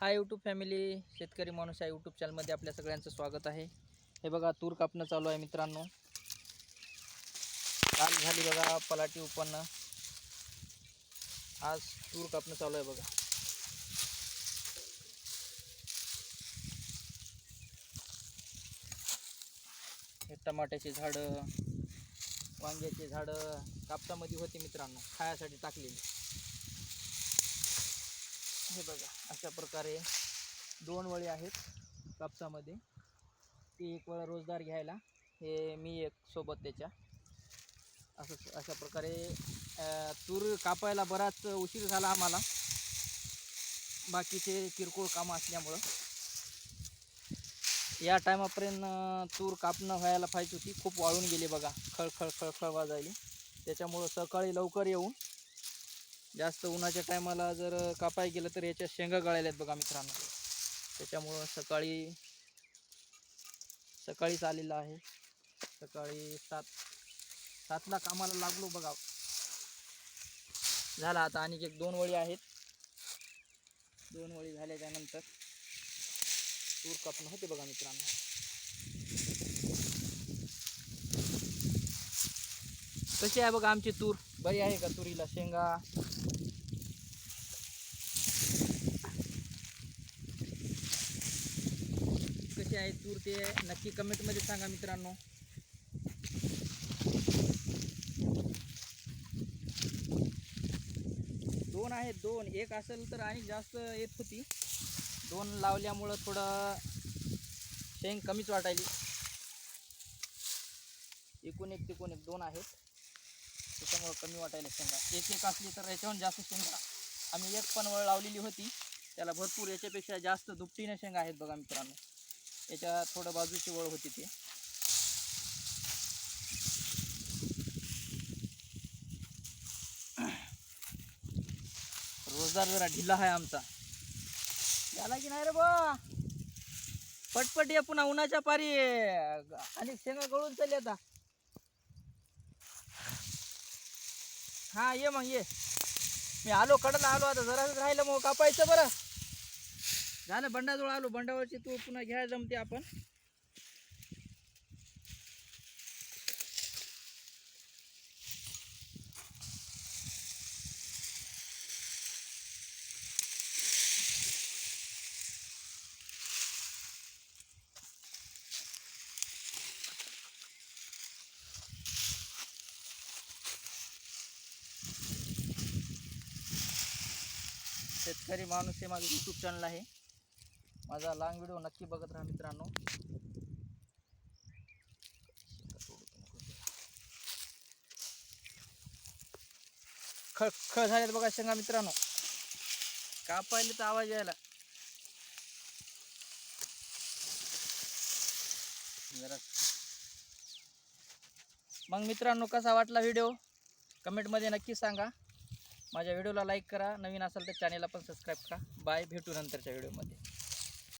Hi YouTube family शेतकरी माणूस या यूट्यूब चॅनलमध्ये आपल्या सगळ्यांचं स्वागत आहे. हे बघा तूर कापणं चालू आहे मित्रांनो. काल झाली बघा पलाटी उत्पन्न. आज तूर कापणं चालू आहे बघा. हे टमाट्याची झाडं वांग्याची झाडं कापसामध्ये होती मित्रांनो खायासाठी टाकलेली. हे बघा अशा प्रकारे दोन वळी आहेत कापसामध्ये. ती एक वेळा रोजदार घ्यायला हे मी एक सोबत त्याच्या. असं अशा प्रकारे तूर कापायला बराच उशीर झाला आम्हाला. बाकीचे किरकोळ कामं असल्यामुळं. या टायमापर्यंत तूर कापणं व्हायला पाहिजे होती. खूप वाळून गेली बघा खळखळ खळखळ वाजायली. त्याच्यामुळं सकाळी लवकर येऊन जास्त उन्हाच्या टायमाला जर कापाय गेलं तर याच्या शेंगा गळायला आहेत बघा मित्रांनो. त्याच्यामुळं सकाळी सकाळीच आलेलं आहे. सकाळी सात सातला कामाला लागलो बघा. झाला आता आणि एक दोन वळी आहेत. दोन वळी झाल्याच्यानंतर तूर कापणं होते बघा मित्रांनो. कशी आहे बघा आमची तूर? बरी आहे का तुरीला शेंगा? कशी आहे तूर ते? नक्की कमेंटमध्ये सांगा मित्रांनो. दोन आहेत दोन. एक असेल तर आणि जास्त येत होती. दोन लावल्यामुळं थोडं शेंग कमीच वाटायली. एकूण एक तिकून एक दोन आहेत. त्याच्यामुळं कमी वाटायला शेंगा. एक एक असली तर याच्याहून जास्त शेंगा. आम्ही एक पण वळ लावलेली होती. त्याला भरपूर याच्यापेक्षा जास्त दुपटीने शेंगा आहेत बघा मित्रांनो. याच्या थोडं बाजूची वळ होती ती. रोजदार जरा ढिला आहे आमचा. झाला की नाही रे बा पटपट ये पुन्हा उन्हाच्या पारी. आणि शेंगा गळून चालली आता. हा ये मग ये. मी आलो कडला आलो आता जरा राहिलं मग कापायचं बरं. झालं बंडाजवळ आलो बंडावरची तू पुन्हा घ्यायला जमते आपण. शेतकरी माणूस हे माझं यूट्यूब चॅनल आहे. माझा लॉंग व्हिडिओ नक्की बघत राहा मित्रांनो. खळ खळ झालेत बघा शेंगा मित्रांनो. कापायला तर आवाज यायला? जरा. मग मित्रांनो कसा वाटला व्हिडिओ कमेंटमध्ये नक्की सांगा. माझ्या व्हिडिओला लाईक करा. नवीन असेल तर चॅनेलला पण सबस्क्राईब करा. बाय भेटू नंतरच्या व्हिडिओमध्ये.